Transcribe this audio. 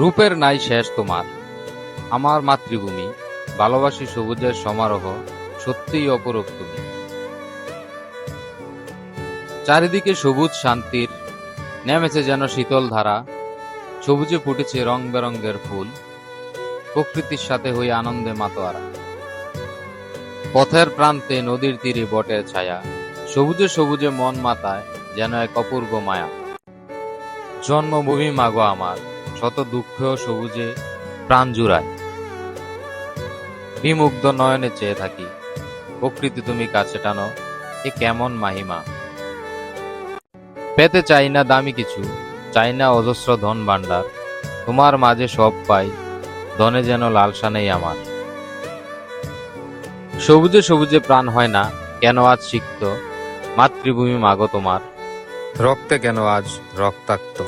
রূপের নাই শেষ তোমার। আমার মাতৃভূমি, ভালোবাসি সবুজের সমারোহ, সত্যিই অপরূপ তুমি। চারিদিকে সবুজ শান্তির, নেমেছে যেন শীতল ধারা, সবুজে ফুটেছে রং বেরঙ্গের ফুল, প্রকৃতির সাথে হয়ে আনন্দে মাতোয়ারা। পথের প্রান্তে নদীর তীরে বটের ছায়া, সবুজে সবুজে মন মাতায় যেন এক অপূর্ব মায়া। জন্মভূমি মাগো আমার শত দুঃখ সবুজে প্রাণ জুড়ায়। বিমুগ্ধ নয়নে চেয়ে থাকি। প্রকৃতি তুমি কাছে টানো, এ কেমন মাহিমা? পেতে চাই না দামি কিছু, চাই না অজস্র ধন ভাণ্ডার। তোমার মাঝে সব পাই, ধনে যেন লালসা নেই আমার। সবুজে সবুজে প্রাণ হয় না, কেন আজ সিক্ত? মাতৃভূমি মাগো তোমার, রক্তে কেন আজ রক্তাক্ত?